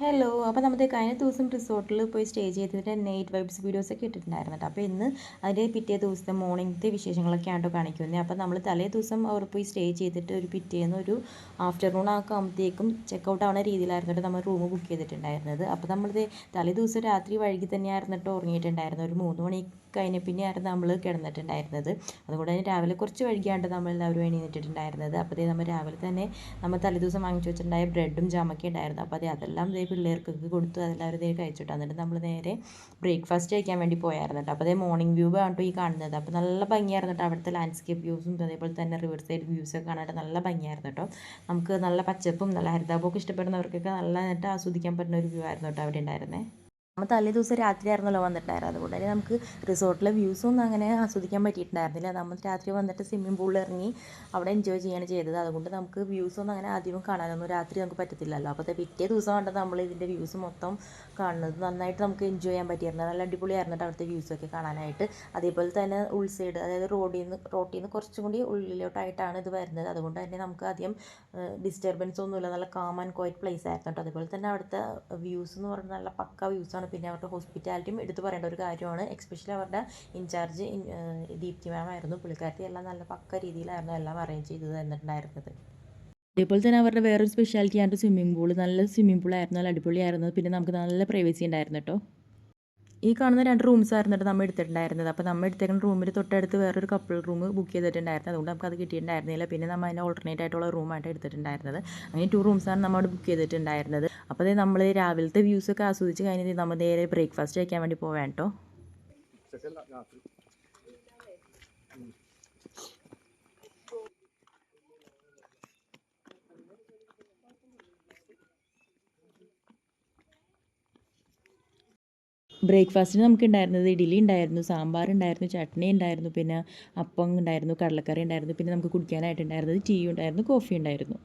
Hello അപ്പോൾ നമ്മുടെ കഴിഞ്ഞ ദിവസം റിസോർട്ടിൽ പോയി സ്റ്റേ ചെയ്തിട്ട് നൈറ്റ് വൈബ്സ് വീഡിയോസ് ഒക്കെ ഇട്ടിട്ടുണ്ടായിരുന്നു അപ്പോൾ ഇന്ന് അതിന്റെ പിറ്റേ ദിവസത്തെ മോർണിംഗത്തെ വിശേഷങ്ങളൊക്കെ ആണ്ടോ കാണിക്കുന്നത് അപ്പോൾ നമ്മൾ തലേ ദിവസം അവർ പോയി സ്റ്റേ ചെയ്തിട്ട് ഒരു പിറ്റേന്ന് ഒരു ആഫ്റ്റർനൂൺ ആക്കുമ്പോഴത്തേക്കും ചെക്കൗട്ട് ആവുന്ന രീതിയിലായിരുന്നു നമ്മൾ റൂം ബുക്ക് ചെയ്തിട്ടുണ്ടായിരുന്നത്. അപ്പോൾ നമ്മൾ തലേ ദിവസം രാത്രി വൈകി തന്നെയായിരുന്നു കേട്ടോ ഉറങ്ങിയിട്ടുണ്ടായിരുന്നത്. ഒരു മൂന്ന് മണി കഴിഞ്ഞ പിന്നെയായിരുന്നു നമ്മൾ കിടന്നിട്ടുണ്ടായിരുന്നത്. അതുകൊണ്ട് തന്നെ രാവിലെ കുറച്ച് വൈകിയാണ്ട് നമ്മൾ എല്ലാവരും എണീറ്റിട്ടുണ്ടായിരുന്നത്. അപ്പോൾ ദേ നമ്മൾ രാവിലെ തന്നെ നമ്മൾ തലേദിവസം വാങ്ങിച്ചു വെച്ചിട്ടുണ്ടായ ബ്രെഡും ജാമൊക്കെ ഉണ്ടായിരുന്നു. അപ്പോൾ അതേ അതെല്ലാം ഇതേ പിള്ളേർക്കൊക്കെ കൊടുത്തു അതെല്ലാവരും ഇതേ കഴിച്ചിട്ട് എന്നിട്ട് നമ്മൾ നേരെ ബ്രേക്ക്ഫാസ്റ്റ് കഴിക്കാൻ വേണ്ടി പോയായിരുന്നു അപ്പോൾ അതേ മോർണിംഗ് വ്യൂ ആണ് ഈ കാണുന്നത്. അപ്പോൾ നല്ല ഭംഗിയായിരുന്നു കേട്ടോ അവിടുത്തെ ലാൻഡ്സ്കേപ്പ് വ്യൂസും അതേപോലെ തന്നെ റിവർ സൈഡ് വ്യൂസൊക്കെ കാണാനായിട്ട് നല്ല ഭംഗിയായിരുന്നു കേട്ടോ. നമുക്ക് നല്ല പച്ചപ്പും നല്ല ഹരിതാപമൊക്കെ ഇഷ്ടപ്പെടുന്നവർക്കൊക്കെ നല്ല നല്ലതായിട്ട് ആസ്വദിക്കാൻ പറ്റുന്ന ഒരു വ്യൂ ആയിരുന്നു കേട്ടോ അവിടെ ഉണ്ടായിരുന്നത് നമ്മൾ തലേ ദിവസം രാത്രിയായിരുന്നല്ലോ വന്നിട്ടുണ്ടായിരുന്നത്. അതുകൊണ്ട് തന്നെ നമുക്ക് റിസോർട്ടിലെ വ്യൂസ് ഒന്നും അങ്ങനെ ആസ്വദിക്കാൻ പറ്റിയിട്ടുണ്ടായിരുന്നില്ല. നമ്മൾ രാത്രി വന്നിട്ട് സ്വിമ്മിംഗ് പൂളിൽ ഇറങ്ങി അവിടെ എൻജോയ് ചെയ്യാണ് ചെയ്തത്. അതുകൊണ്ട് നമുക്ക് വ്യൂസ് ഒന്നും അങ്ങനെ ആദ്യം കാണാനൊന്നും രാത്രി നമുക്ക് പറ്റത്തില്ലല്ലോ. അപ്പോൾ പിറ്റേ ദിവസം കണ്ടത് നമ്മൾ ഇതിന്റെ വ്യൂസ് മൊത്തം കാണുന്നത് നന്നായിട്ട് നമുക്ക് എൻജോയ് ചെയ്യാൻ പറ്റിയിരുന്നു. നല്ല അടിപൊളിയായിരുന്നു അവിടുത്തെ വ്യൂസൊക്കെ കാണാനായിട്ട്. അതേപോലെ തന്നെ ഉൾ സൈഡ് അതായത് റോഡിൽ നിന്ന് റോട്ടിൽ നിന്ന് കുറച്ചും കൂടി ഉള്ളിലോട്ടായിട്ടാണ് ഇത് വരുന്നത്. അതുകൊണ്ട് തന്നെ നമുക്ക് ആദ്യം ഡിസ്റ്റർബൻസ് ഒന്നുമില്ല. നല്ല കാം ആൻഡ് ക്വയറ്റ് പ്ലേസ് ആയിരുന്നു കേട്ടോ. അതുപോലെ തന്നെ അവിടുത്തെ വ്യൂസ് എന്ന് പറഞ്ഞാൽ നല്ല പക്ക വ്യൂസാണ് പിന്നെ അവരുടെ ഹോസ്പിറ്റാലിറ്റിയും എടുത്തു പറയേണ്ട ഒരു കാര്യമാണ്. എക്സ്പെഷ്യലി അവരുടെ ഇൻചാർജ് ദീപ്തി മാം ആയിരുന്നു. പുള്ളിക്കാരത്തി എല്ലാം നല്ല പക്ക രീതിയിലായിരുന്നു എല്ലാം അറേഞ്ച് ചെയ്ത് തന്നിട്ടുണ്ടായിരുന്നത്. അതേപോലെ തന്നെ അവരുടെ വേറൊരു സ്പെഷ്യാലിറ്റി ആയിട്ട് സ്വിമ്മിംഗ് പൂൾ നല്ല സ്വിമ്മിംഗ് പൂൾ ആയിരുന്നു നല്ല അടിപൊളിയായിരുന്നു. പിന്നെ നമുക്ക് നല്ല പ്രൈവസി ഉണ്ടായിരുന്നു കേട്ടോ ഈ കാണുന്ന രണ്ട് റൂംസ് ആയിരുന്നു നമ്മൾ എടുത്തിട്ടുണ്ടായിരുന്നത്. അപ്പോൾ നമ്മൾ എടുത്തേക്കുന്ന റൂമിൽ തൊട്ടടുത്ത് വേറൊരു കപ്പിൾ റൂം ബുക്ക് ചെയ്തിട്ടുണ്ടായിരുന്നു അതുകൊണ്ട് നമുക്ക് അത് കിട്ടിയിട്ടുണ്ടായിരുന്നില്ല. പിന്നെ നമ്മൾ അതിന്റെ ഓൾട്ടർനേറ്റ് ആയിട്ടുള്ള റൂമായിട്ട് എടുത്തിട്ടുണ്ടായിരുന്നത്. അങ്ങനെ ടു റൂംസാണ് നമ്മൾ അവിടെ ബുക്ക് ചെയ്തിട്ടുണ്ടായിരുന്നത്. അപ്പോൾ അതേ നമ്മൾ രാവിലത്തെ വ്യൂസൊക്കെ ആസ്വദിച്ച് കഴിഞ്ഞിട്ട് നമ്മൾ നേരെ ബ്രേക്ക്ഫാസ്റ്റ് കഴിക്കാൻ വേണ്ടി പോവാം കേട്ടോ ബ്രേക്ക്ഫാസ്റ്റിന് നമുക്ക് ഉണ്ടായിരുന്നത് ഇഡ്ഡലി ഉണ്ടായിരുന്നു സാമ്പാർ ഉണ്ടായിരുന്നു ചട്നി ഉണ്ടായിരുന്നു പിന്നെ അപ്പം ഉണ്ടായിരുന്നു കടലക്കറി ഉണ്ടായിരുന്നു പിന്നെ നമുക്ക് കുടിക്കാനായിട്ട് ഉണ്ടായിരുന്നത് ടീ ഉണ്ടായിരുന്നു കോഫി ഉണ്ടായിരുന്നു?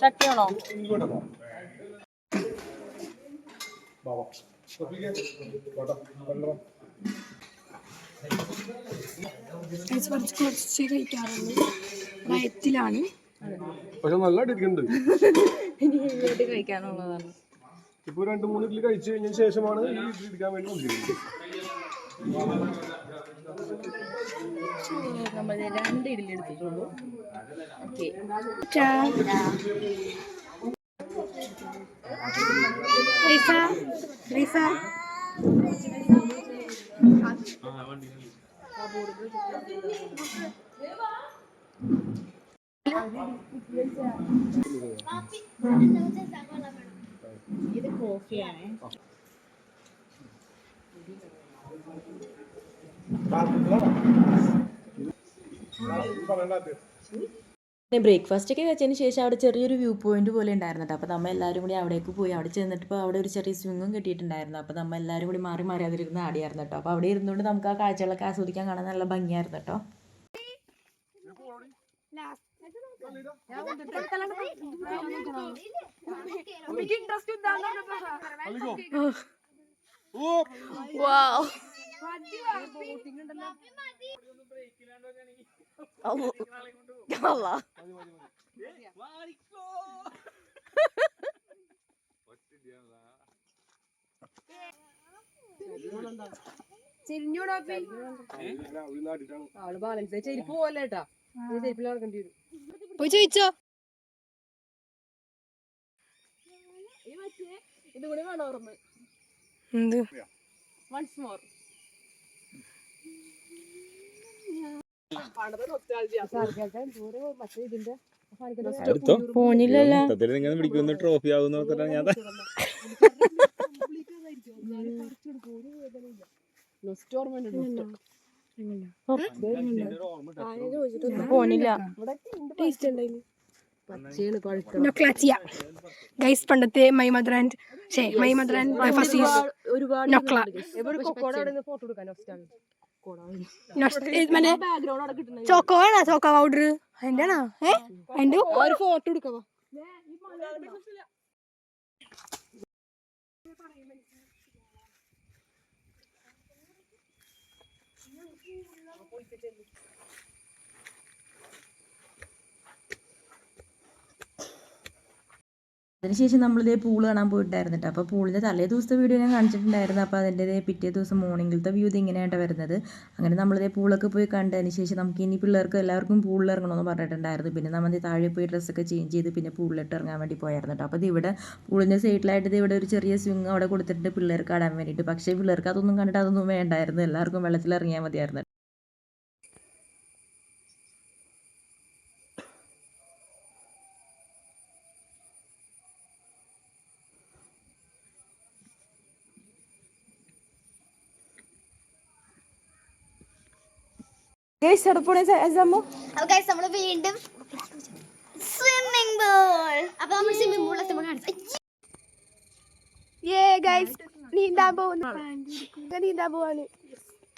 ചട്ടിയാണോ കുറച്ച് കുറച്ച് കഴിക്കാറുള്ളൂ. ഡയറ്റിലാണ് പക്ഷെ നല്ല അടിക്കുന്നുണ്ട് ഇനി ഇങ്ങോട്ട് കഴിക്കാനുള്ളതാണ്. ഇപ്പൊ രണ്ട് മൂന്ന് ഇഡ്ഡലി കഴിച്ചു കഴിഞ്ഞ ശേഷമാണ് ഈ ഇഡ്ഡലി എടുക്കാൻ വേണ്ടി വന്നിരിക്കുന്നത്. നമ്മൾ രണ്ട് ഇഡ്ഡലി എടുത്തിട്ടുള്ളൂ. ഓക്കെ റൈഫ? ഇത് കോഫിയാണേ പറയണ്ടാ പിന്നെ ബ്രേക്ക്ഫാസ്റ്റ് ഒക്കെ കഴിച്ചതിന് ശേഷം അവിടെ ചെറിയൊരു വ്യൂ പോയിന്റ് പോലെ ഉണ്ടായിരുന്നത് കേട്ടോ അപ്പോൾ നമ്മൾ എല്ലാവരും കൂടി അവിടേക്ക് പോയി. അവിടെ ചെന്നിട്ട് ഇപ്പോൾ അവിടെ ഒരു ചെറിയ സ്വിങ്ങും കിട്ടിയിട്ടുണ്ടായിരുന്നു. അപ്പോൾ നമ്മൾ എല്ലാവരും കൂടി മാറി മാറി അതിലിരുന്ന് ആടിയായിരുന്നു കേട്ടോ അപ്പോൾ അവിടെ ഇരുന്നുകൊണ്ട് നമുക്ക് ആ കാഴ്ചകളൊക്കെ ആസ്വദിക്കാൻ കാണാൻ നല്ല ഭംഗിയായിരുന്നു കേട്ടോ വാവ് അല്ല ആൾ ബാലൻസ് ചെരിപ്പ് പോലെ കേട്ടാ. ചെരിപ്പിൽ നടക്കേണ്ടി വരും. പോയി ചോദിച്ചോ. ഇത് കൂടി വേണം ഓർമ്മ. എന്ത്? വൺസ് മോർ പിടിക്കുന്ന ട്രോഫി ആകുന്ന ഓർത്തിട്ടാണ് ഞാൻ നൊക്ലാച്ചിയ ഗൈസ് പണ്ടത്തെ മൈ മദർ ആൻഡ് ഷേ മൈ മദർ ആൻഡ് ഈസ് ഒരുപാട് മറ്റേ ചോക്കോ വേണോ ചോക്കോ പൗഡർ അതിന്റെ ആണോ ഏ അതിന്റെ ഒരു ഫോട്ടോ എടുക്കവാ അതിനുശേഷം നമ്മളിതേ പൂൾ കാണാൻ പോയിട്ടായിരുന്നിട്ട് അപ്പോൾ പൂളിന്റെ തലേ ദിവസത്തെ വീഡിയോ ഞാൻ കാണിച്ചിട്ടുണ്ടായിരുന്നു. അപ്പോൾ അതിന്റെ പിറ്റേ ദിവസം മോർണിംഗിലത്തെ വ്യൂ ഇത് ഇങ്ങനെയായിട്ട് വരുന്നത്. അങ്ങനെ നമ്മളിതേ പൂളൊക്കെ പോയി കണ്ടതിന് ശേഷം നമുക്ക് ഇനി പിള്ളേർക്ക് എല്ലാവർക്കും പൂളിൽ ഇറങ്ങണമെന്ന് പറഞ്ഞിട്ടുണ്ടായിരുന്നു. പിന്നെ നമ്മൾ താഴെ പോയി ഡ്രസ്സൊക്കെ ചേഞ്ച് ചെയ്ത് പിന്നെ പൂളിലിട്ട് ഇറങ്ങാൻ വേണ്ടി പോയായിരുന്നു കേട്ടോ അപ്പോൾ ഇവിടെ പൂളിന്റെ സൈഡിലായിട്ട് ഇവിടെ ഒരു ചെറിയ സ്വിങ് അവിടെ കൊടുത്തിട്ടുണ്ട് പിള്ളേർക്ക് ആടാൻ വേണ്ടിയിട്ട്. പക്ഷേ പിള്ളേർക്ക് അതൊന്നും കണ്ടിട്ട് അതൊന്നും വേണ്ടായിരുന്നു. എല്ലാവർക്കും വെള്ളത്തിൽ ഇറങ്ങിയാൽ മതിയായിരുന്നു. അപ്പൊ ഗൈസ് നമ്മൾ വീണ്ടും സ്വിമ്മിംഗ് പൂൾ അപ്പൊ നമ്മൾ സ്വിമ്മിംഗ് പൂൾ എത്തുമ്പോൾ കാണിച്ചു ഏ ഗൈസ് നീന്താൻ പോകുന്നു നീന്താൻ പോവാണ്.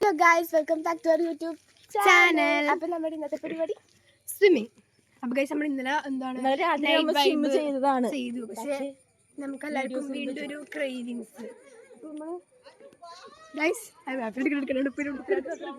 Hello guys welcome back to our YouTube channel അപ്പൊ നമ്മുടെ ഇന്നത്തെ പരിപാടി സ്വിമ്മിംഗ് അപ്പൊ ഗൈസ് നമ്മൾ ഇന്നലെ എന്താണ് സ്വിമ്മ് ചെയ്തതാണ്. ചെയ്തു. പക്ഷേ നമുക്ക് എല്ലാവർക്കും വീണ്ടും ഒരു ക്രേവിങ്സ് ഗൈസ് എടുക്കണം?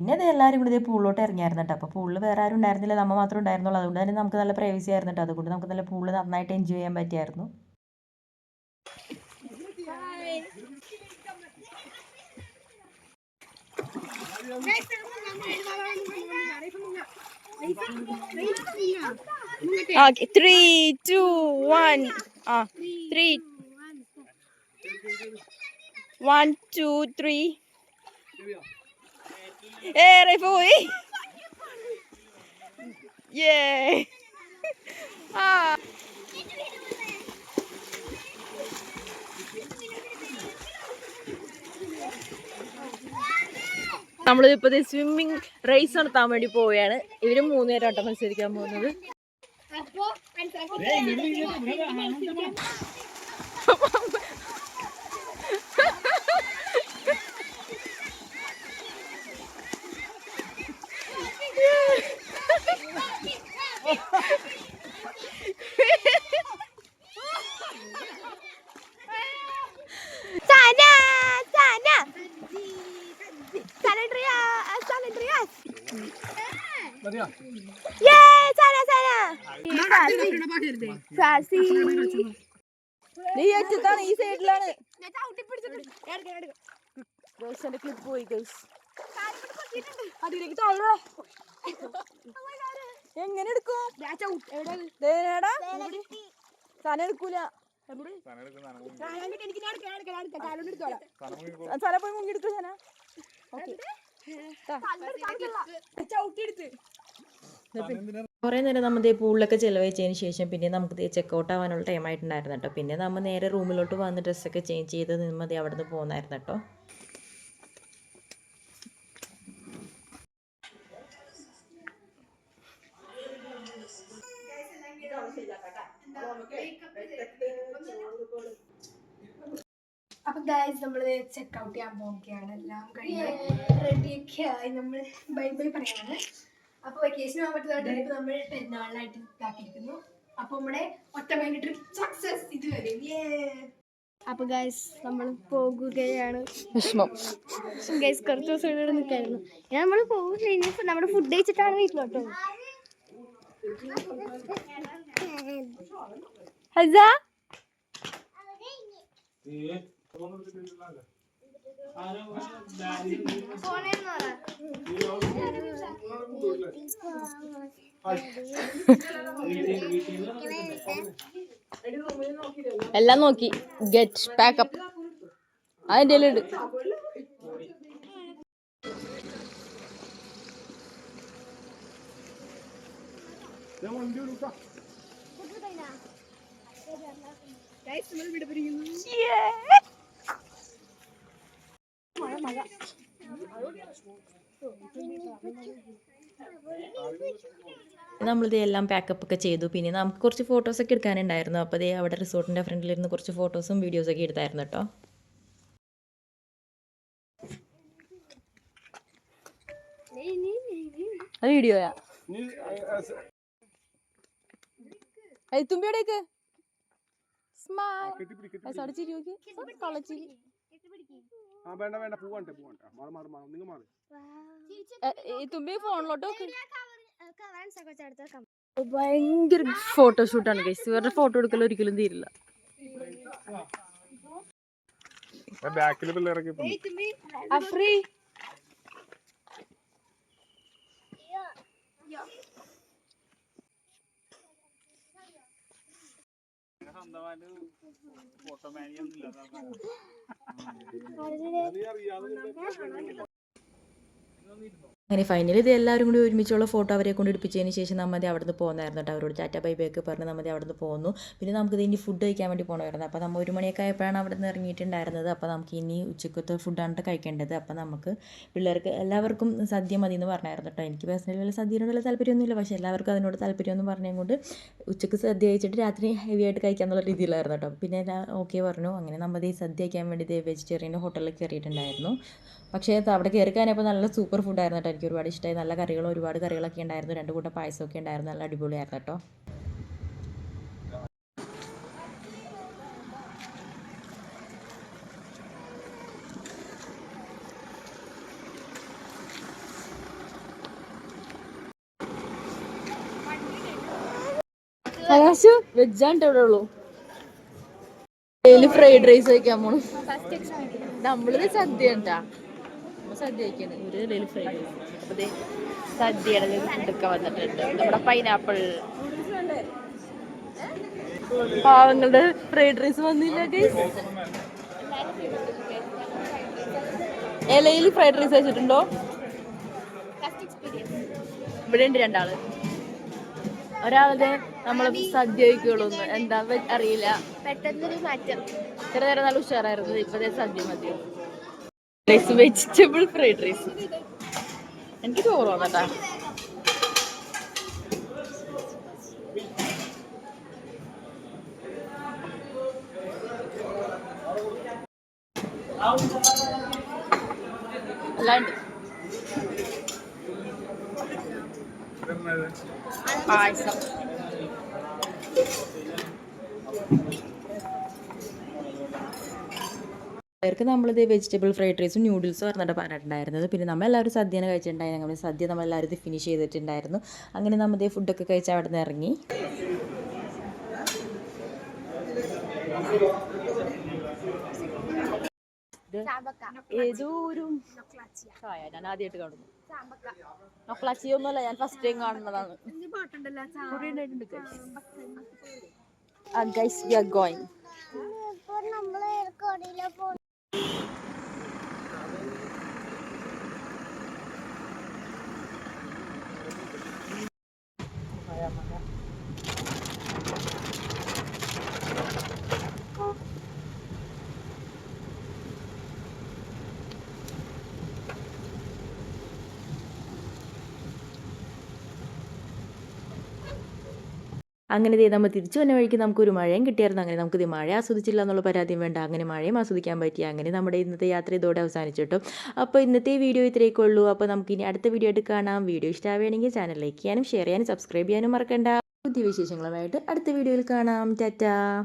പിന്നെ ഇത് എല്ലാവരും കൂടി പൂളിലോട്ട് ഇറങ്ങിയായിരുന്നു കേട്ടോ അപ്പോൾ പൂളിൽ വേറെ ആരും ഉണ്ടായിരുന്നില്ല നമ്മൾ മാത്രം ഉണ്ടായിരുന്നുള്ളൂ അതുകൊണ്ട് തന്നെ നമുക്ക് നല്ല പ്രൈവസി ആയിരുന്നു കേട്ടോ അതുകൊണ്ട് നമുക്ക് നല്ല പൂളിൽ നന്നായിട്ട് എൻജോയ് ചെയ്യാൻ പറ്റിയായിരുന്നു Okay, three, two, one. Ah, three. One, two. ഏറെ പോയി Yeah. Ah. നമ്മളിപ്പോ സ്വിമ്മിങ് റേസ് നടത്താൻ വേണ്ടി പോവുകയാണ്. ഇവർ മൂന്നുപേരാട്ടോ മത്സരിക്കാൻ പോകുന്നത്. സന സന സനഡ്രിയ സനഡ്രിയാസ് മതിയാ? യേ Sana! Sana! ഫാസി നീ അറ്റത്താണ് ഈ സൈഡിലാണ് ഗോസിന്റെ ക്ലിപ്പ് പോയി ഗോസ്. അതിലേക്ക് താഴെ എങ്ങനെ എടുക്കും? സാധനം എടുക്കൂല. സാധനം പോയി മുങ്ങി എടുക്കും സാധനം കുറേ നേരം നമ്മൾ പൂളിലൊക്കെ ചിലവഴിച്ചതിന് ശേഷം പിന്നെ നമുക്ക് ചെക്കൗട്ട് ആവാനുള്ള ടൈം ആയിട്ടുണ്ടായിരുന്നു കേട്ടോ. പിന്നെ നമ്മൾ നേരെ റൂമിലോട്ട് വന്ന് ഡ്രസ്സൊക്കെ ചേഞ്ച് ചെയ്ത് നമ്മൾ അവിടെ നിന്ന് പോകുന്നായിരുന്നു കേട്ടോ. അപ്പൊ ഗൈസ് നമ്മൾ ചെക്ക് ഔട്ട് ചെയ്യാൻ പോവുകയാണ്. എല്ലാം കഴിഞ്ഞ് റെഡിയൊക്കെ ആയി. നമ്മൾ ബൈ ബൈ പറയാണ് അപ്പൊ വെക്കേഷൻ ആവാൻ പറ്റുന്നതായിട്ട് ഇപ്പൊ നമ്മൾ പെരുന്നാളിനായിട്ട് ഇതാക്കിയിരിക്കുന്നു. അപ്പൊ നമ്മുടെ ഒറ്റമൈൻഡ് ട്രിപ്പ് സക്സസ് ഇതുവരെ. അപ്പൊ ഗൈസ് നമ്മൾ പോകുകയാണ്. വിഷമം. ഗൈസ് കുറച്ച് ദിവസം ഇവിടെ നിൽക്കായിരുന്നു. ഞാൻ നമ്മൾ പോകുന്നില്ല നമ്മുടെ ഫുഡ് കഴിച്ചിട്ടാണ് വീട്ടിലോട്ടോ ഹസ എല്ലാം നോക്കി. ഗെറ്റ് പാക്കപ്പ് അതിന്റെ ഇട് ഞാൻ വണ്ടി വിളിക്കാം നമ്മളിത് എല്ലാം പാക്കപ്പ് ഒക്കെ ചെയ്തു. പിന്നെ നമുക്ക് കുറച്ച് ഫോട്ടോസ് ഒക്കെ എടുക്കാനുണ്ടായിരുന്നു. അപ്പോൾ ദേ അവിടെ റിസോർട്ടിന്റെ ഫ്രണ്ടിലിരുന്ന് കുറച്ച് ഫോട്ടോസും വീഡിയോസൊക്കെ എടുത്തായിരുന്നു കേട്ടോ. വീഡിയോയാ കെട്ടിപ്പിടി കെട്ടിപ്പിടി. ചിരി. നോക്കി കള്ളച്ചിരി ആ വേണ്ട വേണ്ട പൂവാണ്ടെ പൂവാണ്ട. മാറി മാറി മാറി. നിങ്ങൾ മാറി. ഈ തുമ്പി ഫോണിലോട്ട് ഭയങ്കര ഫോട്ടോഷൂട്ടാണ് ഗൈസ് ഇവരുടെ ഫോട്ടോ എടുക്കൽ ഒരിക്കലും തീരില്ല. ബാക്കിൽ പിള്ളേരൊക്കെ അഫ്രീ. സ്വന്തമായിട്ട് ഫോട്ടോ മാനിയൊന്നും ഇല്ലാതെ അറിയാതെ അങ്ങനെ ഫൈനലി ഇത് എല്ലാവരും കൂടി ഒരുമിച്ചുള്ള ഫോട്ടോ അവരെ കൊണ്ട് എടുപ്പിച്ചതിന് ശേഷം നമ്മൾ അവിടെ അവിടുന്ന് പോകുന്നായിരുന്നു കേട്ടോ അവരോട്. ടാറ്റ ബൈ ബേക്ക് പറഞ്ഞ് നമ്മൾ അവിടുന്ന് പോകുന്നു പിന്നെ നമുക്ക് ഇനി ഫുഡ് കഴിക്കാൻ വേണ്ടി പോകണമായിരുന്നു അപ്പോൾ നമ്മൾ ഒരു മണിയൊക്കെ ആയപ്പോഴാണ് അവിടെ നിന്ന് ഇറങ്ങിയിട്ടുണ്ടായിരുന്നത്. അപ്പോൾ നമുക്ക് ഇനി ഉച്ചക്കത്തെ ഫുഡാണ് കഴിക്കേണ്ടത്. അപ്പോൾ നമുക്ക് പിള്ളേർക്ക് എല്ലാവർക്കും സദ്യ മതി എന്ന് പറഞ്ഞായിരുന്നു കേട്ടോ എനിക്ക് പേഴ്സണലി വല്ല സദ്യയോടുള്ള താല്പര്യമൊന്നുമില്ല. പക്ഷേ എല്ലാവർക്കും അതിനോട് താല്പര്യമെന്ന് പറഞ്ഞുകൊണ്ട് ഉച്ചയ്ക്ക് സദ്യ കഴിച്ചിട്ട് രാത്രി ഹെവി ആയിട്ട് കഴിക്കാന്നുള്ള രീതിയിലായിരുന്നു കേട്ടോ പിന്നെ ഓക്കെ പറഞ്ഞു. അങ്ങനെ നമ്മൾ ഈ സദ്യ കഴിക്കാൻ വേണ്ടി വെജിറ്റേറിയൻ ഹോട്ടലിൽ കയറിയിട്ടുണ്ടായിരുന്നു. പക്ഷേ അവിടെ കയറി കഴിഞ്ഞപ്പോൾ നല്ല സൂപ്പർ ഫുഡായിരുന്നു കേട്ടോ എനിക്ക് ഒരുപാട് ഇഷ്ടമായി നല്ല കറികൾ ഒരുപാട് കറികളൊക്കെ ഉണ്ടായിരുന്നു. രണ്ട് കൂട്ടം പായസമൊക്കെ ഉണ്ടായിരുന്നു. നല്ല അടിപൊളിയായിരുന്നു കേട്ടോ. ആകാശു വെജാണ്ട് ഇവിടെ ഉള്ളൂ? ഡെയിലി ഫ്രൈഡ് റൈസ് കഴിക്കാൻ പോണു. നമ്മളിത് സദ്യ ഉണ്ടാ. സദ്യ ഒരു ഡെയിലി സദ്യയുടെ ഫുഡൊക്കെ വന്നിട്ടുണ്ട്. നമ്മുടെ പൈനാപ്പിൾ. പാവങ്ങളുടെ ഫ്രൈഡ് റൈസ് വന്നില്ല ഇലയിൽ ഫ്രൈഡ് റൈസ് വെച്ചിട്ടുണ്ടോ? ഇവിടെ ഉണ്ട് രണ്ടാൾ. ഒരാളുടെ നമ്മൾ സദ്യ കഴിക്കുള്ളൂ എന്താ അറിയില്ല. പെട്ടെന്നൊരു മാറ്റം. ഇത്ര നേരം നല്ല ഉഷാറായിരുന്നു. ഇപ്പതേ സദ്യ മതി. റൈസ് വെജിറ്റബിൾ ഫ്രൈഡ് റൈസ് എനിക്ക് ചോറ് വന്നട്ടാ. അല്ലാണ്ട്. പായസം. അവർക്ക് നമ്മളിത് വെജിറ്റബിൾ ഫ്രൈഡ് റൈസും ന്യൂഡിൽസും പറഞ്ഞിട്ട് പറഞ്ഞിട്ടുണ്ടായിരുന്നത്. പിന്നെ നമ്മളെല്ലാവരും സദ്യയാണ് കഴിച്ചിട്ടുണ്ടായിരുന്നു. നമ്മൾ സദ്യ നമ്മളെല്ലാവരും ഇത് ഫിനിഷ് ചെയ്തിട്ടുണ്ടായിരുന്നു. അങ്ങനെ നമ്മൾ ഇതേ ഫുഡൊക്കെ കഴിച്ച് അവിടെ നിന്ന് ഇറങ്ങി ഏതോ ഒരു ചായ ഞാൻ ആദ്യമായിട്ട് കാണുന്നു നൊക്ലാച്ചിയൊന്നുമല്ല ഞാൻ ഫസ്റ്റ് ടൈം കാണുന്നതാണ്. ഗൈസ് വി ആർ ഗോയിങ് അങ്ങനെ ദേ നമ്മൾ തിരിച്ചു വന്ന വഴിക്ക് നമുക്കൊരു മഴയും കിട്ടിയായിരുന്നു. അങ്ങനെ നമുക്ക് മഴ ആസ്വദിച്ചില്ല എന്നുള്ള പരാതിയും വേണ്ട. അങ്ങനെ മഴയും ആസ്വദിക്കാൻ പറ്റി. അങ്ങനെ നമ്മുടെ ഇന്നത്തെ യാത്ര ഇതോടെ അവസാനിച്ചിട്ടു അപ്പോൾ ഇന്നത്തെ വീഡിയോ ഇത്രയൊക്കെ ഉള്ളൂ. അപ്പോൾ നമുക്ക് ഇനി അടുത്ത വീഡിയോ ആയിട്ട് കാണാം. വീഡിയോ ഇഷ്ടമാവുകയാണെങ്കിൽ ചാനൽ ലൈക്ക് ചെയ്യാനും ഷെയർ ചെയ്യാനും സബ്സ്ക്രൈബ് ചെയ്യാനും മറക്കണ്ട. പുതിയ വിശേഷങ്ങളുമായിട്ട് അടുത്ത വീഡിയോയിൽ കാണാം. ടാറ്റാ.